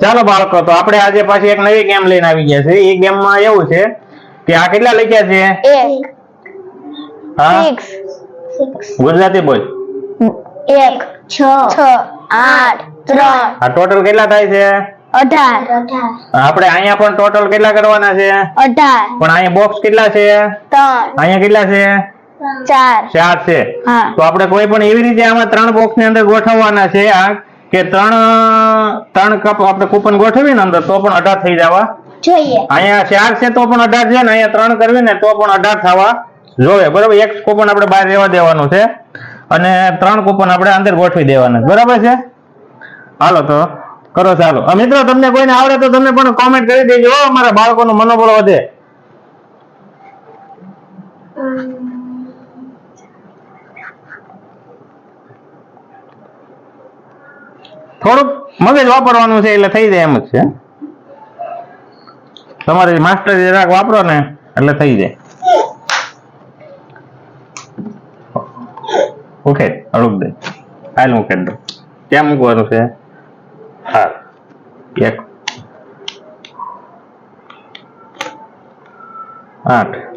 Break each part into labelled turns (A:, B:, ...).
A: ચાલો બાળકો તો આપણે આજે પાછી એક નવી ગેમ લઈને આવી ગયા છે એ ગેમમાં એવું છે કે આ કેટલા લખ્યા છે? હા? ગુજરાતી બોલ.
B: એક છ છ આઠ ત્રણ.
A: આ ટોટલ કેટલા થાય છે?
B: અઢાર.
A: આપણે અહીંયા પણ ટોટલ કેટલા કરવાના છે?
B: અઢાર.
A: પણ અહીંયા બોક્સ કેટલા છે?
B: ત્રણ.
A: અહીંયા કેટલા છે?
B: ચાર.
A: ચાર છે. તો આપણે કોઈ પણ એવી રીતે આમાં ત્રણ બોક્સની અંદર ગોઠવવાના છે. આ કે ત્રણ ત્રણ કપ આપણે કૂપન ગોઠવીને અંદર તો પણ અઢાર થઈ જવા.
B: જોઈએ.
A: અહીંયા ચાર છે તો પણ અઢાર છે ને અહીંયા ત્રણ કરવી ને તો પણ અઢાર થવા જોવે બરાબર? એક કૂપન આપણે બહાર રહેવા દેવાનું છે અને ત્રણ કૂપન આપણે અંદર ગોઠવી દેવાના છે. બરાબર છે? હાલો તો કરો ચાલો. અ મિત્રો તમને કોઈને આવડે તો તમે પણ કોમેન્ટ કરી દેજો મારા બાળકો બાળકોનું મનોબળ વધે. થોડુંક મગજ વાપરવાનું છે એટલે થઈ જાય એમ જ છે. તમારે માસ્ટર જરાક વાપરો ને એટલે થઈ જાય. ઓકે અડુક દે. હાલ મૂકે દો. ક્યાં મૂકવાનું છે? હા એક. આઠ.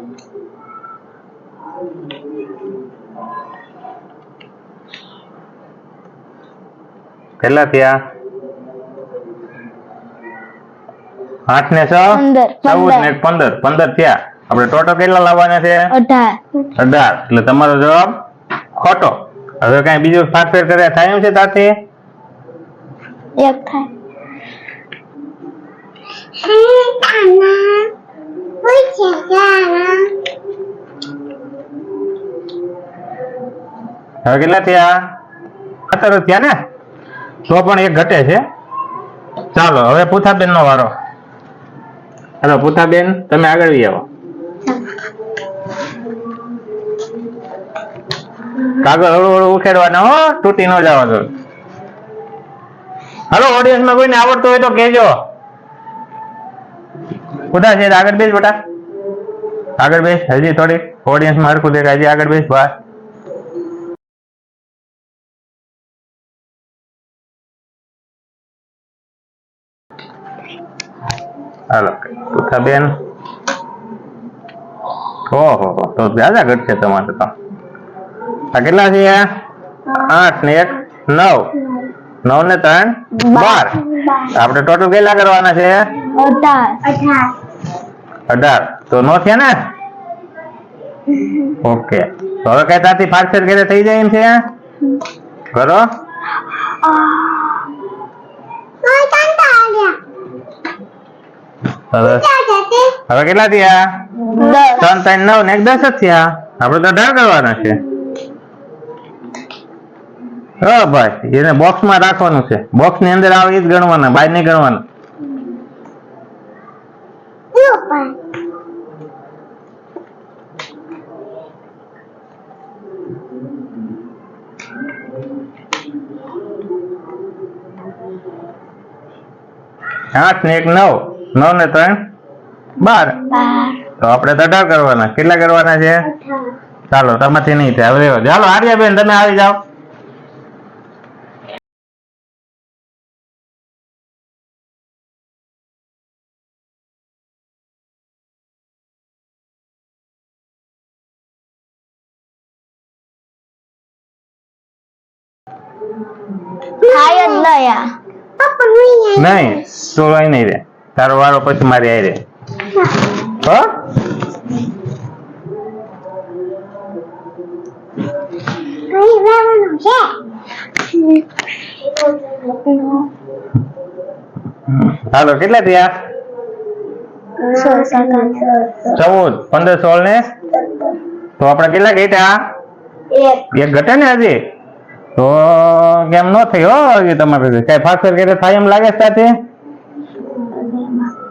A: કેટલા થયા? આઠ ને છ? ચૌદ ને પંદર. પંદર. થયા. આપણે ટોટલ કેટલા લાવવાના છે?
B: અઢાર.
A: એટલે તમારો જવાબ ખોટો. હવે કઈ બીજું ફાટફેર કર્યા થાય એમ છે તાથી
B: એક થાય.
A: હવે કેટલા થયા? અત્યારે થયા ને? તો પણ એક ઘટે છે. ચાલો, હવે પૂથાબેન નો વારો. હાલો, પૂથાબેન, તમે આગળ આવો. કાગળ હળવું હળવું ઉખેડવાના, હો, તૂટી ન જવા દો. હલો ઓડિયન્સમાં કોઈને આવડતું હોય તો કહેજો. ખુદા છે, આગળ બેસ બેટા. આગળ બેસ, હજી થોડી ઓડિયન્સમાં હરખું દેખાય હજી આગળ બેસ, બસ. હાલો. બેન. ઓહો હો, તો જાજા ઘટશે તમારે તો. આ કેટલા છે આઠ ને એક નવ. નવ ને ત્રણ બાર. આપણે ટોટલ કેટલા કરવાના છે?
B: અઢાર.
A: તો નો થયા ને? ઓકે. તો હવે કઈ તાથી ફાસ્ટર ઘરે થઈ જાય એમ છે? કરો હવે કેટલા થયા? ત્રણ ત્રણ નવ ને દસ જ થયા? આપણે તો અઢાર કરવાના છે. હા ભાઈ એને બોક્સમાં રાખવાનું છે. બોક્સની અંદર આવે એ જ ગણવાના બાય નહીં ગણવાના. આઠ ને એક નવ. નવ ને ત્રણ? બાર. તો આપણે તો અઢાર કરવાના. કેટલા કરવાના છે? ચાલો તમારથી નહીં થાય. હવે. ચાલો આર્યાબેન તમે આવી જાઓ.
B: થાય જ નહીં
A: નહીં તું નહીં રે. તારો વારો પછી મારી આવી રે હો? હાલો કેટલા થયા? ચૌદ. પંદર સોળ ને? તો આપણે કેટલા ઘટ્યા એક. ઘટે ને હજી તો કેમ ન થયો? હો હજી તમારે કઈ ફાસ્ટર કે થાય એમ લાગે છે સાથે?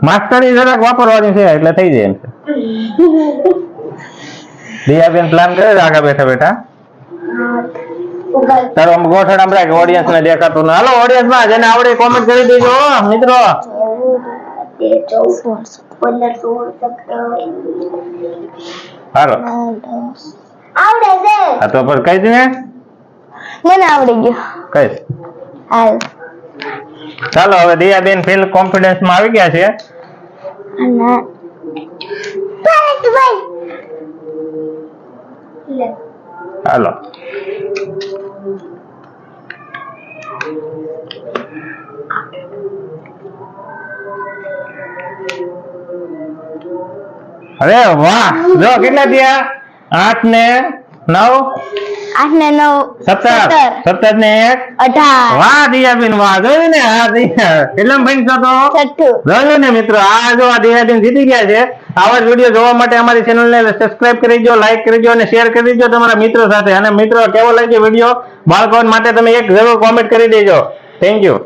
A: માસ્ટરી જરાક વાપરવાની છે એટલે થઈ જાય એમ છે. દિયાબેન પ્લાન કરે છે આગળ બેઠા બેઠા? તારો આમ ગોઠણ આમ રાખ ઓડિયન્સ ને દેખાતું ના હાલો ઓડિયન્સમાં જેને આવડે કોમેન્ટ કરી દેજો મિત્રો. હાલો.
B: આવડે છે.
A: હા તો પણ કઈ દે.
B: મને આવડી ગયો.
A: કઈ
B: હાલ.
A: ચાલો હવે દિયાબેન ફિલ કોન્ફિડન્સમાં આવી ગયા છે.
B: અને Wait, wait. લે
A: ચાલો અરે વાહ! જો કેટલા થયા? આઠ ને નવ?
B: આઠ ને નવ.
A: સત્તર. સત્તર. ને એક?
B: અઢાર.
A: વાહ દિયાબેન વાહ. જોયું ને? હા દિયા. કેટલા પોઈન્ટ તો? જોયું ને મિત્રો? આ જો આ દિયાબેન જીતી ગયા છે. આવા જ વીડિયો જોવા માટે અમારી ચેનલને સબસ્ક્રાઇબ કરી દો લાઈક કરી દો અને શેર કરી દો તમારા મિત્રો સાથે. અને મિત્રો કેવો લાગ્યો વીડિયો? બાળકો માટે તમે એક જરૂર કોમેન્ટ કરી દેજો. Thank you